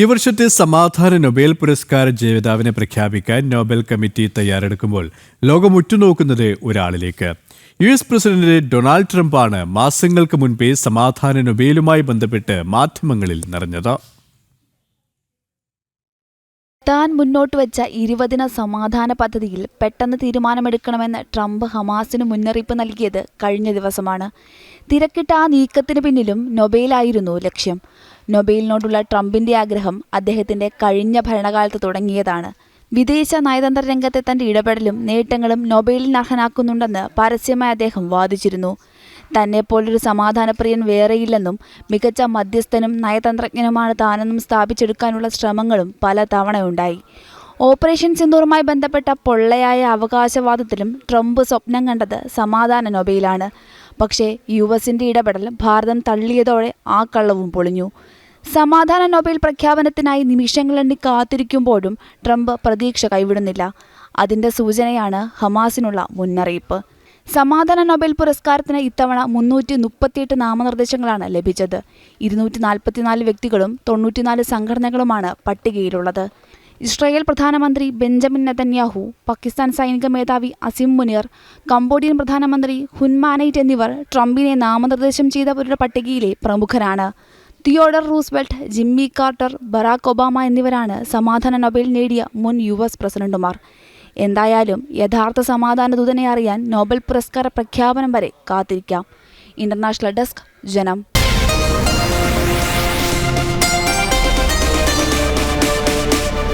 ഈ വർഷത്തെ സമാധാന നൊബേൽ പുരസ്കാര ജേതാവിനെ പ്രഖ്യാപിക്കാൻ നോബൽ കമ്മിറ്റി തയ്യാറെടുക്കുമ്പോൾ ലോകം ഉറ്റുനോക്കുന്നത് ഒരാളിലേക്ക്. യു എസ് പ്രസിഡന്റ് ഡൊണാൾഡ് ട്രംപാണ് മാസങ്ങൾക്ക് മുൻപേ സമാധാന നൊബേലുമായി ബന്ധപ്പെട്ട് മാധ്യമങ്ങളിൽ നിറഞ്ഞത്. താൻ മുന്നോട്ട് വെച്ച ഇരുപതിന സമാധാന പദ്ധതിയിൽ പെട്ടെന്ന് തീരുമാനമെടുക്കണമെന്ന് ട്രംപ് ഹമാസിന് മുന്നറിയിപ്പ് നൽകിയത് കഴിഞ്ഞ ദിവസമാണ്. തിരക്കിട്ട ആ നീക്കത്തിന് പിന്നിലും നൊബേലായിരുന്നു ലക്ഷ്യം. നൊബേലിനോടുള്ള ട്രംപിന്റെ ആഗ്രഹം അദ്ദേഹത്തിന്റെ കഴിഞ്ഞ ഭരണകാലത്ത് തുടങ്ങിയതാണ്. വിദേശ നയതന്ത്ര രംഗത്തെ തന്റെ ഇടപെടലും നേട്ടങ്ങളും നൊബേലിന് അർഹനാക്കുന്നുണ്ടെന്ന് പരസ്യമായി അദ്ദേഹം വാദിച്ചിരുന്നു. തന്നെപ്പോലൊരു സമാധാനപ്രിയൻ വേറെയില്ലെന്നും മികച്ച മധ്യസ്ഥനും നയതന്ത്രജ്ഞനുമാണ് താനെന്നും സ്ഥാപിച്ചെടുക്കാനുള്ള ശ്രമങ്ങളും പല തവണയുണ്ടായി. ഓപ്പറേഷൻ സിന്ദൂറുമായി ബന്ധപ്പെട്ട പൊള്ളയായ അവകാശവാദത്തിലും ട്രംപ് സ്വപ്നം കണ്ടത് സമാധാന നൊബയിലാണ്. പക്ഷേ യു എസിന്റെ ഇടപെടൽ ഭാരതം തള്ളിയതോടെ ആ കള്ളവും പൊളിഞ്ഞു. സമാധാന നൊബേൽ പ്രഖ്യാപനത്തിനായി നിമിഷങ്ങളെണ്ണി കാത്തിരിക്കുമ്പോഴും ട്രംപ് പ്രതീക്ഷ കൈവിടുന്നില്ല. അതിന്റെ സൂചനയാണ് ഹമാസിനുള്ള മുന്നറിയിപ്പ്. സമാധാന നൊബേൽ പുരസ്കാരത്തിന് ഇത്തവണ മുന്നൂറ്റി മുപ്പത്തിയെട്ട് നാമനിർദ്ദേശങ്ങളാണ് ലഭിച്ചത്. ഇരുന്നൂറ്റി നാൽപ്പത്തിനാല് വ്യക്തികളും തൊണ്ണൂറ്റിനാല് സംഘടനകളുമാണ് പട്ടികയിലുള്ളത്. ഇസ്രായേൽ പ്രധാനമന്ത്രി ബെഞ്ചമിൻ നെതന്യാഹു പാകിസ്ഥാൻ സൈനിക മേധാവി അസിം മുനീർ കംബോഡിയൻ പ്രധാനമന്ത്രി ഹുൻമാനൈറ്റ് എന്നിവർ ട്രംപിനെ നാമനിർദ്ദേശം ചെയ്തവരുടെ പട്ടികയിലെ പ്രമുഖരാണ്. Theodore Roosevelt Jimmy Carter Barack Obama എന്നിവരാണ് സമാധാന നൊബേൽ നേടിയ മുൻ യു എസ് പ്രസിഡന്റുമാർ. എന്തായാലും യഥാർത്ഥ സമാധാന ദൂതനെ അറിയാൻ നോബൽ പുരസ്കാര പ്രഖ്യാപനം വരെ കാത്തിരിക്കാം. ഇന്റർനാഷണൽ ഡെസ്ക് ജനം.